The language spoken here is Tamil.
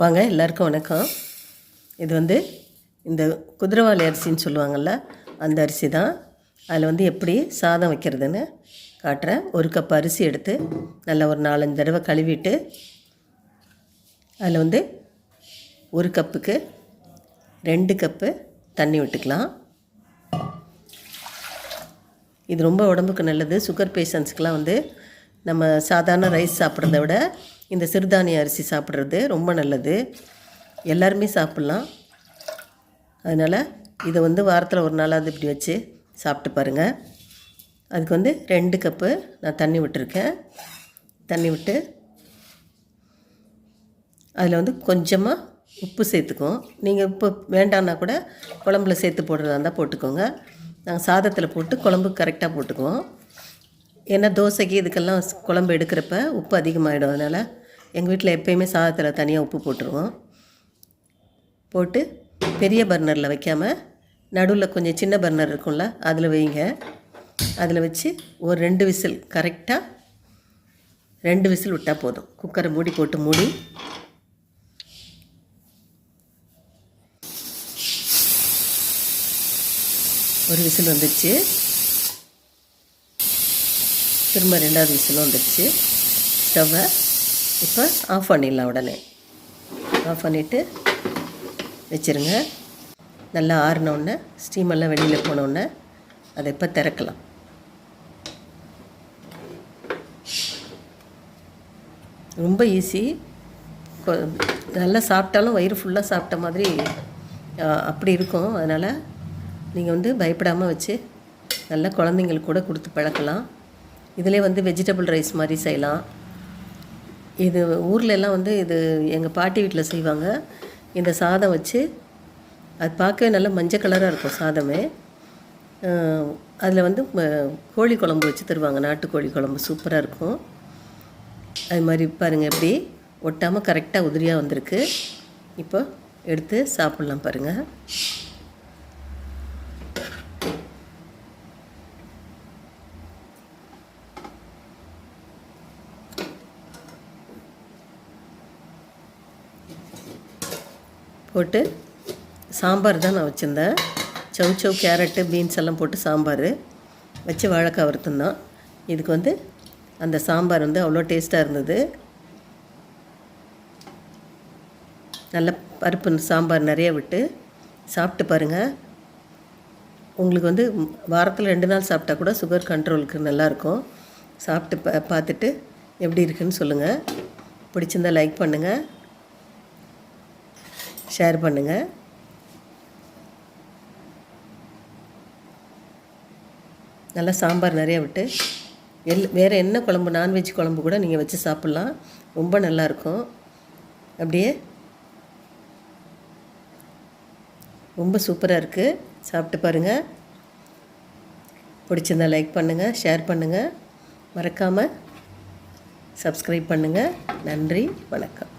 வாங்க எல்லாருக்கும் வணக்கம். இது வந்து இந்த குதிரவாளி அரிசின்னு சொல்லுவாங்கள்ல அந்த அரிசி தான். அதில் வந்து எப்படி சாதம் வைக்கிறதுன்னு காட்டுறேன். ஒரு கப் அரிசி எடுத்து நல்லா ஒரு நாலஞ்சு தடவை கழுவிட்டு அதில் வந்து ஒரு கப்புக்கு ரெண்டு கப்பு தண்ணி விட்டுக்கலாம். இது ரொம்ப உடம்புக்கு நல்லது. சுகர் பேஷண்ட்ஸ்க்கெலாம் வந்து நம்ம சாதாரண ரைஸ் சாப்பிட்றத விட இந்த சிறுதானிய அரிசி சாப்பிட்றது ரொம்ப நல்லது. எல்லாருமே சாப்பிட்லாம். அதனால் இதை வந்து வாரத்தில் ஒரு நாளாவது இப்படி வச்சு சாப்பிட்டு பாருங்கள் அதுக்கு வந்து ரெண்டு கப்பு நான் தண்ணி விட்டுருக்கேன். தண்ணி விட்டு அதில் வந்து கொஞ்சமாக உப்பு சேர்த்துக்குவோம். நீங்கள் உப்பு வேண்டான்னா கூட குழம்புல சேர்த்து போடுறதா இருந்தால் போட்டுக்கோங்க. நாங்கள் சாதத்தில் போட்டு குழம்பு கரெக்டாக போட்டுக்குவோம். ஏன்னா தோசைக்கு இதுக்கெல்லாம் குழம்பு எடுக்கிறப்ப உப்பு அதிகமாகிடும் அதனால் எங்கள் வீட்டில் எப்போயுமே சாதத்தில் தனியாக உப்பு போட்டுருவோம். போட்டு பெரிய பர்னரில் வைக்காமல் நடுவில் கொஞ்சம் சின்ன பர்னர் இருக்கும்ல அதில் வைங்க. அதில் வச்சு ஒரு ரெண்டு விசில் கரெக்டாக ரெண்டு விசில் விட்டால் போதும். குக்கரை மூடி போட்டு மூடி. ஒரு விசில் வந்துச்சு. திரும்ப ரெண்டாவது விசிலும் வந்துடுச்சு. ஸ்டவ்வை இப்போ ஆஃப் பண்ணிடலாம் உடனே. ஆஃப் பண்ணிவிட்டு வச்சுருங்க. நல்லா ஆறினோடனே ஸ்டீமெல்லாம் வெளியில் போனோடனே அதை இப்போ திறக்கலாம். ரொம்ப ஈஸி நல்லா சாப்பிட்டாலும் வயிறு ஃபுல்லாக சாப்பிட்ட மாதிரி அப்படி இருக்கும். அதனால் நீங்கள் வந்து பயப்படாமல் வச்சு நல்லா குழந்தைங்களுக்கு கூட கொடுத்து பழக்கலாம். இதிலே வந்து வெஜிடபிள் ரைஸ் மாதிரி செய்யலாம். இது ஊர்லெல்லாம் வந்து இது எங்கள் பாட்டி வீட்டில் செய்வாங்க. இந்த சாதம் வச்சு அது பார்க்கவே நல்லா மஞ்சள் கலராக இருக்கும் சாதமே. அதில் வந்து ம- கோழி குழம்பு வச்சு தருவாங்க. நாட்டுக்கோழி குழம்பு சூப்பராக இருக்கும். அது மாதிரி பாருங்கள் எப்படி ஒட்டாமல் கரெக்டாக உதிரியாக வந்திருக்கு. இப்போ எடுத்து சாப்பிட்லாம் பாருங்கள் போட்டு சாம்பார் தான் நான் வச்சுருந்தேன். சவு சவு கேரட்டு பீன்ஸ் எல்லாம் போட்டு சாம்பார். வச்சு வாழைக்காய் வறுத்துந்தான் இதுக்கு வந்து அந்த சாம்பார் வந்து அவ்வளோ டேஸ்ட்டாக இருந்தது. நல்ல பருப்பு சாம்பார் நிறைய விட்டு சாப்பிட்டு பாருங்கள் உங்களுக்கு வந்து வாரத்தில் ரெண்டு நாள் சாப்பிட்டா கூட சுகர் கண்ட்ரோலுக்கு நல்லாயிருக்கும் சாப்பிட்டு பா பார்த்துட்டு எப்படி இருக்குன்னு சொல்லுங்கள் பிடிச்சிருந்தா லைக் பண்ணுங்கள் ஷேர் பண்ணுங்கள் நல்லா சாம்பார் நிறைய விட்டு எல் வேறு என்ன குழம்பு நான்வெஜ் குழம்பு கூட நீங்கள் வச்சு சாப்பிட்லாம். ரொம்ப நல்லாயிருக்கும் அப்படியே. ரொம்ப சூப்பராக இருக்குது சாப்பிட்டு பாருங்கள் பிடிச்சிருந்தா லைக் பண்ணுங்கள் ஷேர் பண்ணுங்கள் மறக்காமல் சப்ஸ்கிரைப் பண்ணுங்கள் நன்றி வணக்கம்.